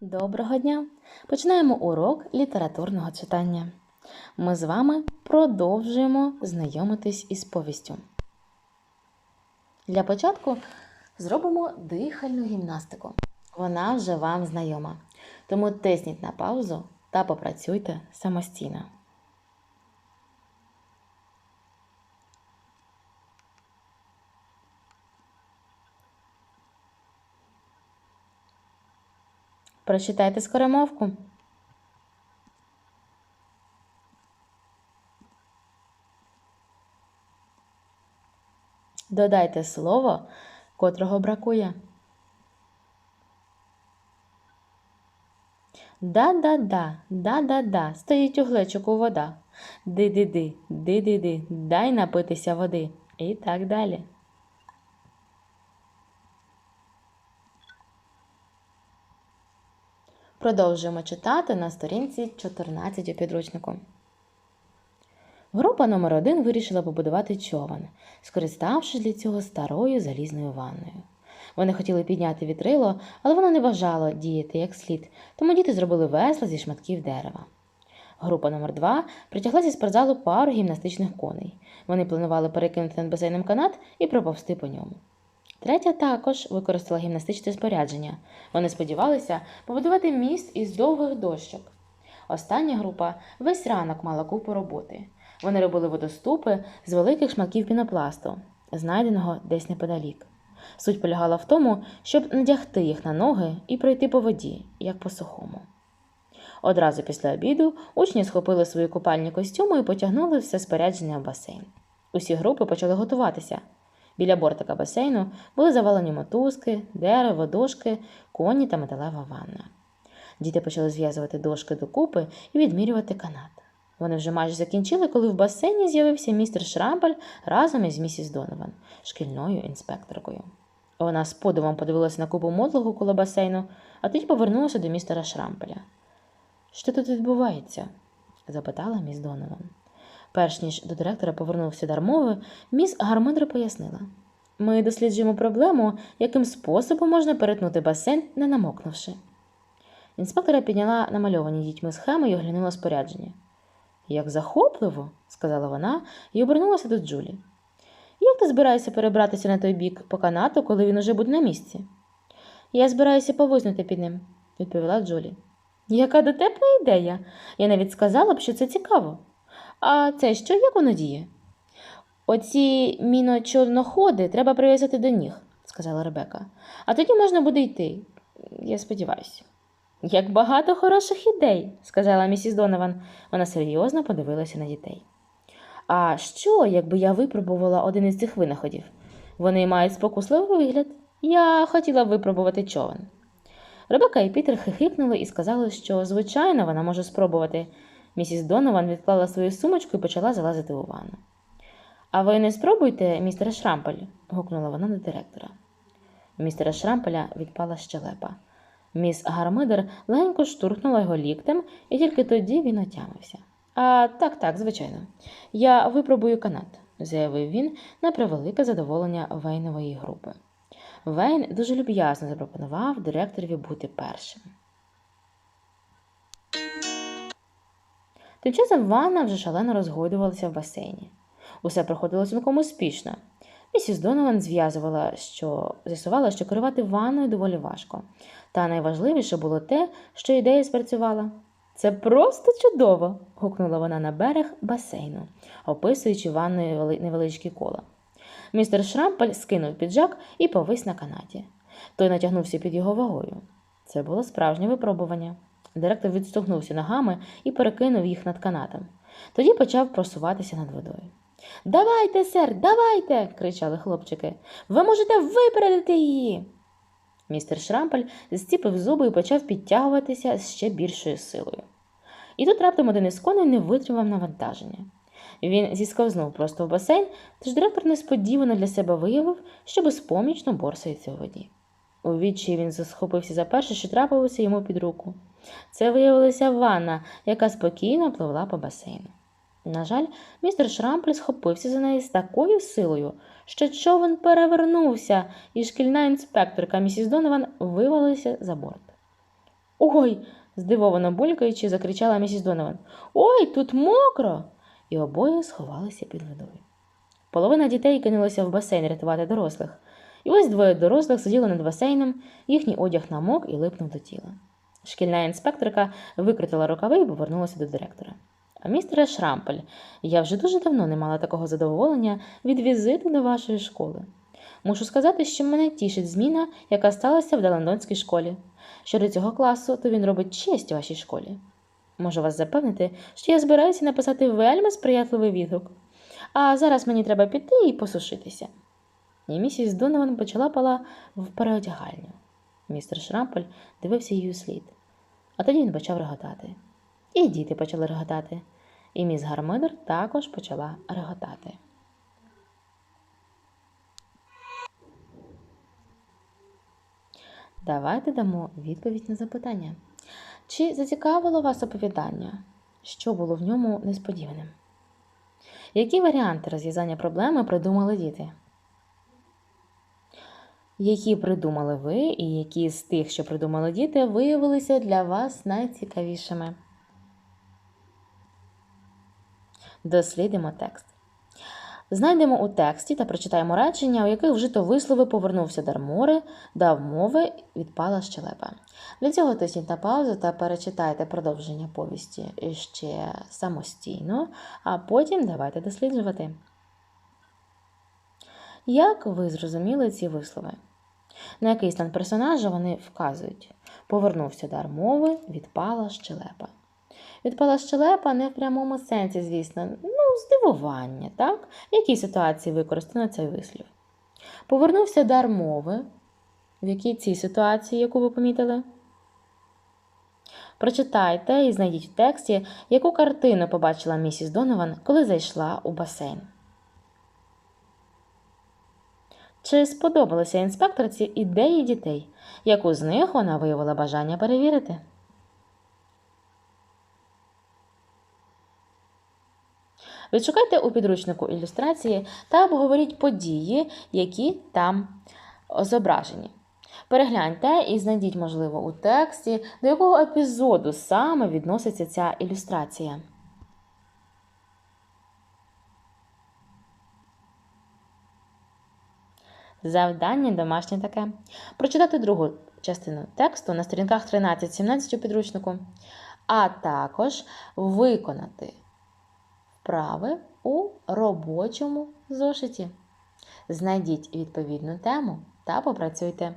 Доброго дня! Починаємо урок літературного читання. Ми з вами продовжуємо знайомитись із повістю. Для початку зробимо дихальну гімнастику. Вона вже вам знайома. Тому тисніть на паузу та попрацюйте самостійно. Прочитайте скоромовку. Додайте слово, котрого бракує. Да-да-да, да-да-да, стоїть у глечику вода. Ди-ди-ди, ди-ди-ди, дай напитися води. І так далі. Продовжуємо читати на сторінці 14 у підручнику. Група номер 1 вирішила побудувати човен, скориставшись для цього старою залізною ванною. Вони хотіли підняти вітрило, але воно не бажало діяти як слід, тому діти зробили весла зі шматків дерева. Група номер 2 притягла зі спортзалу пару гімнастичних коней. Вони планували перекинути над басейном канат і проповсти по ньому. Третя також використала гімнастичне спорядження. Вони сподівалися побудувати міст із довгих дощок. Остання група весь ранок мала купу роботи. Вони робили водоступи з великих шматків пінопласту, знайденого десь неподалік. Суть полягала в тому, щоб надягти їх на ноги і пройти по воді, як по сухому. Одразу після обіду учні схопили свої купальні костюми і потягнули все спорядження в басейн. Усі групи почали готуватися. Біля бортика басейну були завалені мотузки, дерево, дошки, коні та металева ванна. Діти почали зв'язувати дошки докупи і відмірювати канат. Вони вже майже закінчили, коли в басейні з'явився містер Шрампель разом із місіс Донован, шкільною інспекторкою. Вона з подивом подивилася на купу мотлого коло басейну, а тоді повернулася до містера Шрампеля. Що тут відбувається? запитала міс Донован. Перш ніж до директора повернувся дар мови, міс Гармидра пояснила. Ми досліджуємо проблему, яким способом можна перетнути басейн, не намокнувши. Інспектора підняла намальовані дітьми схеми і оглянула спорядження. Як захопливо, сказала вона і обернулася до Джулі. Як ти збираєшся перебратися на той бік по канату, коли він уже буде на місці? Я збираюся повиснути під ним, відповіла Джулі. Яка дотепна ідея. Я навіть сказала б, що це цікаво. А це що, як воно діє? Оці міночорноходи треба прив'язати до ніг, сказала Ребека. А тоді можна буде йти. Я сподіваюся. Як багато хороших ідей, сказала місіс Донован. Вона серйозно подивилася на дітей. А що, якби я випробувала один із цих винаходів? Вони мають спокусливий вигляд. Я хотіла випробувати човен. Ребека і Пітер хихикнули і сказали, що, звичайно, вона може спробувати. Місіс Донован відклала свою сумочку і почала залазити у ванну. А ви не спробуйте, містера Шрампель, гукнула вона до директора. Містера Шрампеля відпала щелепа. Міс Гармидер легенько штурхнула його ліктем, і тільки тоді він отямився. А так, так, звичайно. Я випробую канат, заявив він на превелике задоволення Вейнової групи. Вейн дуже люб'язно запропонував директорові бути першим. Тим часом ванна вже шалено розгойдувалася в басейні. Усе проходило цілком успішно. Місіс Донован зв'язувала, що з'ясувала, що керувати ванною доволі важко. Та найважливіше було те, що ідея спрацювала. Це просто чудово. гукнула вона на берег басейну, описуючи ванною невеличкі кола. Містер Шрампель скинув піджак і повис на канаті. Той натягнувся під його вагою. Це було справжнє випробування. Директор відстогнувся ногами і перекинув їх над канатом. Тоді почав просуватися над водою. Давайте, сер, давайте. кричали хлопчики. Ви можете випередити її. Містер Шрампель зціпив зуби і почав підтягуватися ще більшою силою. І тут раптом один із коней не витримав навантаження. Він зісковзнув просто в басейн, тож директор несподівано для себе виявив, що безпомічно борсається у воді. У відчаї він схопився за перше, що трапилося йому під руку. Це виявилася ванна, яка спокійно пливла по басейну. На жаль, містер Шрампль схопився за неї з такою силою, що човен перевернувся, і шкільна інспекторка місіс Донован вивалилася за борт. Ой, здивовано булькаючи, закричала місіс Донован. Ой, тут мокро. І обоє сховалися під водою. Половина дітей кинулася в басейн рятувати дорослих. І ось двоє дорослих сиділи над басейном, їхній одяг намок і липнув до тіла. Шкільна інспекторка викрутила рукави і повернулася до директора. А містере Шрампель, я вже дуже давно не мала такого задоволення від візиту до вашої школи. Мушу сказати, що мене тішить зміна, яка сталася в Деландонській школі. Щодо цього класу, то він робить честь вашій школі. Можу вас запевнити, що я збираюся написати вельми сприятливий відгук. А зараз мені треба піти і посушитися. І місіс Донован почала пала в переодягальню. Містер Шрампель дивився її слід. А тоді він почав реготати. І діти почали реготати. І міс Гармидер також почала реготати. Давайте дамо відповідь на запитання. Чи зацікавило вас оповідання? Що було в ньому несподіваним? Які варіанти розв'язання проблеми придумали діти? Які придумали ви, і які з тих, що придумали діти, виявилися для вас найцікавішими? Дослідимо текст. Знайдемо у тексті та прочитаємо речення, у яких вжито вислови повернувся Дармори, дав мови, відпала щелепа. Для цього тисніть на паузу та перечитайте продовження повісті ще самостійно, а потім давайте досліджувати. Як ви зрозуміли ці вислови? На який стан персонажа вони вказують? Повернувся дар мови, відпала щелепа. Відпала щелепа не в прямому сенсі, звісно, ну, здивування, так? В якій ситуації використано цей вислів? Повернувся дар мови. В якій цій ситуації, яку ви помітили? Прочитайте і знайдіть в тексті, яку картину побачила місіс Донован, коли зайшла у басейн. Чи сподобалися інспекторці ідеї дітей, яку з них вона виявила бажання перевірити? Відшукайте у підручнику ілюстрації та обговоріть події, які там зображені. Перегляньте і знайдіть, можливо, у тексті, до якого епізоду саме відноситься ця ілюстрація. Завдання домашнє таке. Прочитати другу частину тексту на сторінках 13-17 у підручнику, а також виконати вправи у робочому зошиті. Знайдіть відповідну тему та попрацюйте.